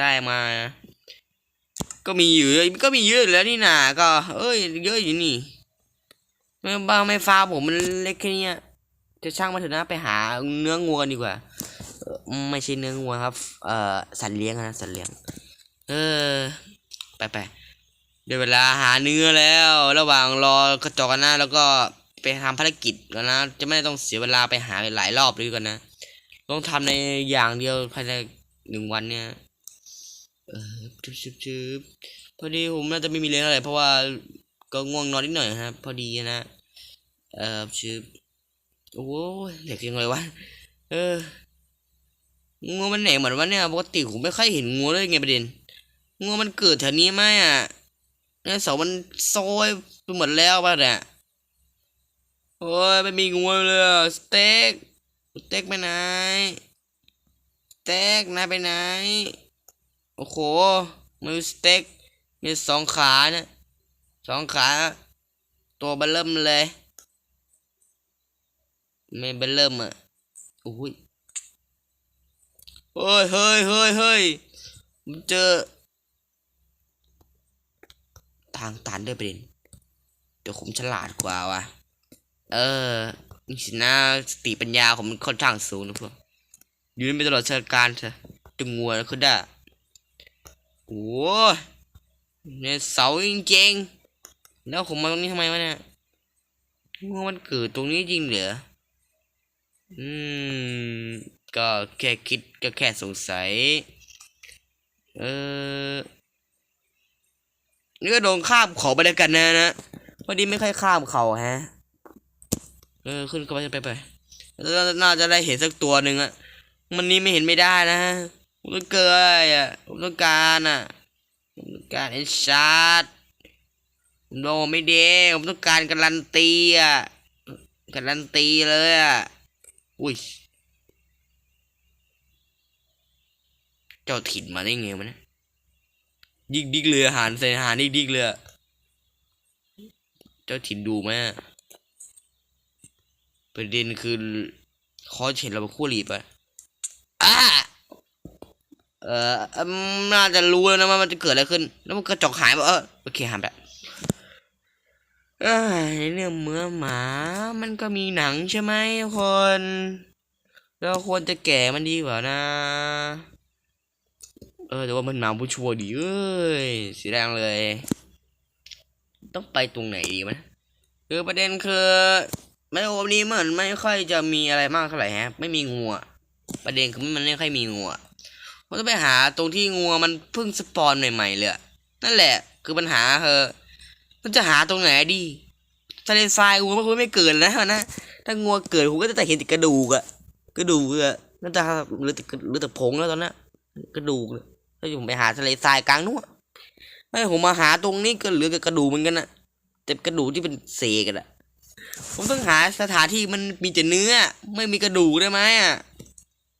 ได้มา ก็มีอยู่ก็มีเยอะแล้วนี่นาก็ เอ้ย เยอะอยู่นี่ไม่บ้าไม่ฟ้าผมมันเล็กแค่เนี้ยจะช่างมาเถอะนะไปหาเนื้องัวนดีกว่า ไม่ใช่เนื้องัวครับ เอ่อสัตว์เลี้ยงนะสัตว์เลี้ยง เออ ไปไปเดี๋ยวเวลาหาเนื้อแล้ว ระหว่างรอกระจอกกันนะแล้วก็ไปทำภารกิจแล้วนะ จะไม่ต้องเสียเวลาไปหาหลายรอบด้วยกันนะ ต้องทำในอย่างเดียวภายในหนึ่งวันเนี่ย เออชึบชึบชึบพอดีผมน่าจะไม่มีเรื่องอะไรเพราะว่าก็ง่วงนอนนิดหน่อยครับพอดีนะเออชึบโอ้ยเหล็กยังไงวะเอองูมันไหนเหมือนว่าเนี่ยปกติผมไม่ค่อยเห็นงูเลยไงประเด็นงูมันเกิดแถวนี้ไหมอะเนี่ยเสามันโซยไปหมดแล้วป่ะเนี่ยโอ้ยไม่มีงูเลยสเต็กสเต็กไปไหนสเต็กนายไปไหน โอ้โหมือสเต็กมีสองขาเนี่ยสองขา ตัวเบลเริ่มเลย ไม่เบลเริ่มอะโอ้ยเฮ้ยเฮ้ยเฮ้ยเฮ้ยผมเจอ ทางตันด้วยประเด็นเดี๋ยวผมฉลาดกว่าว่ะ เออนี่สินะสติปัญญาผมมันค่อนข้างสูงนะพวกยืนไปตลอดเชาการเถอะจะงัวแล้วคือได้ โอ้เนี่ยเสาจริงๆแล้วผมมาตรงนี้ทำไมวะเนี่ยว่ามันเกิดตรงนี้จริงเหรออืม ก็แค่คิดก็แค่สงสัย เออนี่ก็โดนข้ามเขาไปแล้วกันนะนะพอดีไม่ค่อยข้ามเขาฮะ เออขึ้นไปไปไปแล้วน่าจะได้เห็นสักตัวหนึ่งอะมันนี้ไม่เห็นไม่ได้นะผมต้องเกยอะ ผมต้องการอะ ผมต้องการไอ้ชาร์ดผมโดนไม่เดีผมต้องการการันตีอะการันตีเลยอะ อุ้ย เจ้าถิ่นมาได้ไงมันยดิกดิกเรือหารใส่หารดิกดิกเรือ เจ้าถิ่นดูไหมประเด็นคือเขาเห็นเราเป็นคู่หลีปะอ่า เอออืมน่าจะรู้แล้วนะว่ามันจะเกิดอะไรขึ้น แล้วมันกระจกหายไปเออโอเคหายไปแล้วเอ้ยในเรื่องเมื่อหมา มันก็มีหนังใช่ไหมคนเราควรจะแก่มันดีกว่านะ เออแต่ว่ามันหมาผู้ชัวดีเอ้ยสีแดงเลย ต้องไปตรงไหนดีมั้ยคือประเด็นคือไม่โอมนี้เหมือนไม่ค่อยจะมีอะไรมากเท่าไหร่ฮะ ไม่มีงูอะประเด็นคือมันไม่ค่อยมีงัว ผมต้องไปหาตรงที่งัวมันเพิ่งสปอนใหม่ๆเลยนั่นแหละ คือปัญหาเธอมันจะหาตรงไหนดีทะเลทรายงัวมันคงไม่เกิดแล้วนะถ้างัวเกิดผมก็จะแต่เห็นกระดูกอะกระดูกอะน่าจะหลือแต่หลือแต่ผงแล้วตอนนั้นกระดูกเลยถ้าผมไปหาทะเลทรายกลางนู้นไม่ผมมาหาตรงนี้ก็เหลือแต่กระดูกเหมือนกันนะแต่กระดูกที่เป็นเศษกันอะผมต้องหาสถานที่มันมีแต่เนื้อ ไม่มีกระดูกได้ไหมอะ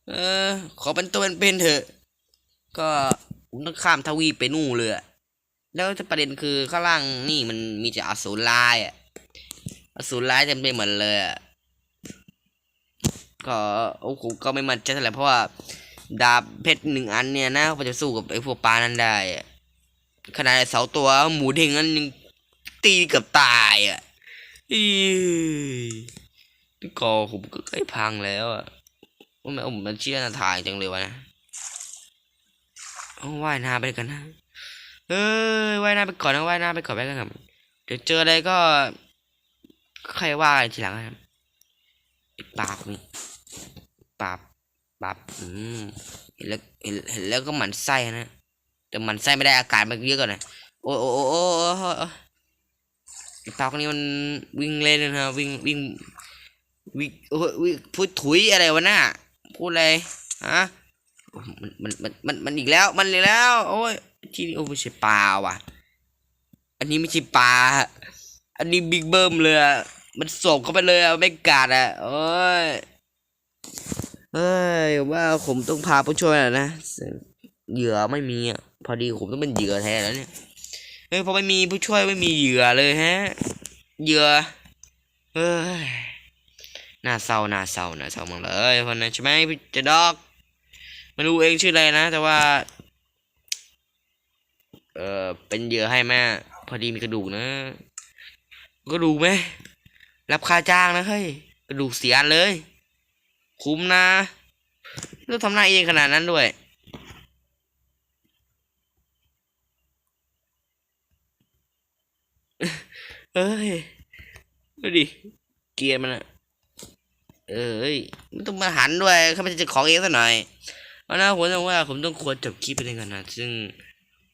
เออ ขอเป็นตัวเป็นๆเถอะ ก็ผมต้องข้ามทวีปไปนู่นเลยอะแล้วจะประเด็นคือข้างล่างนี่มันมีแต่อสูรร้ายอะอสูรร้ายเต็มไปหมดเลยอะก็โอ้โหก็ไม่มั่นใจเท่าไหร่เพราะว่าดาบเพชรหนึ่งอันเนี่ยนะก็จะสู้กับไอ้พวกปลานั้นได้ขนาดเสาตัวหมูเด้งนั้นยังตีเกือบตายอะอีก็ผมก็ใกล้พังแล้วอะ ว่ามันผมมันเชื่อนาทางจังเลยวะนะว่ายน้ำไปกันนะเอ้ยว่ายน้ำไปก่อนนะว่ายน้ำไปก่อนไปกันครับเดี๋ยวเจออะไรก็ใครว่ากันทีหลังนะครับปากนี่ปากปากอืมเห็นแล้วเห็นเห็นแล้วก็หมันไส้นะแต่หมันไส้ไม่ได้อาการมันเยอะก่อนนะโอ้โอ้โอ้โอ้โอ้โอ้โอ้ไอ้ปากนี่มันวิ่งเล่นนะวิ่งวิ่งวิโอ้ยพูดถุยอะไรวะน่ะ พูดอะไรฮะมันมันมันมันมันอีกแล้วมันอีกแล้ว โอ้ยที่นี่โอ้ไม่ใช่ปลาว่ะ อันนี้ไม่ใช่ปลาอันนี้บิ๊กเบิ้มเลยมันส่งเข้าไปเลยอะไม่กัดอะโอ้ยเฮ้ยว่าผมต้องพาผู้ช่วยหน่อยนะเหยื่อไม่มีอะพอดีผมต้องเป็นเหยื่อแทนแล้วเนี่ยเฮ้ยพอไม่มีผู้ช่วยไม่มีเหยื่อเลยฮะเหยื่อเฮ้ย น่าเศร้าน่าเศร้าน่าเศร้ามากเลยคนนั้นใช่ไหมพี่เจดอกไม่รู้เองชื่ออะไรนะ แต่ว่า เออเป็นเหยื่อให้แม่พอดีมีกระดูกนะกระดูกไหมรับค่าจ้างนะเฮ้ยกระดูกเสียเลย คุ้มนะแล้วทำหน้าเองขนาดนั้นด้วยเอ้ยดูดิเกียร์มันอะ เอ้ยไม่ต้องมาหันด้วยข้าพเจ้าจะของเองซะหน่อยเอานะผมต้องว่าผมต้องควรจบคลิปไปเลยกันนะซึ่ง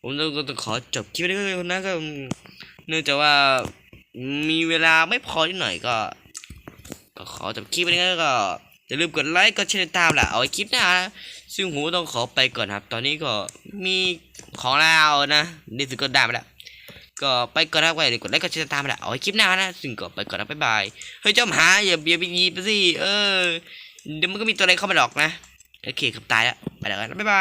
ผมต้องต้องขอจบคลิปไปเลยคนนะก็เนื่องจากว่ามีเวลาไม่พอนิดหน่อยก็ ก็ขอจบคลิปไปเลยก็ อย่าลืมกดไลค์กดแชร์ติดตามแหละเอาไว้คลิปหน้านะซึ่งผมต้องขอไปก่อนครับ ตอนนี้ก็มีของแล้วนะนี่สุดก็ได้ไปแล้ว ก็ไปก่อนนะไว้กดไลค์กดแชร์ตามแหละเอาไว้คลิปหน้านะซึ่งก็ไปก่อนนะบ๊ายบายเฮ้ยเจ้าหมาอย่าอย่าไปยีไปสิเออเดี๋ยวมันก็มีตัวอะไรเข้ามาหลอกนะโอเคครับตายแล้วไปแล้วกันบ๊ายบาย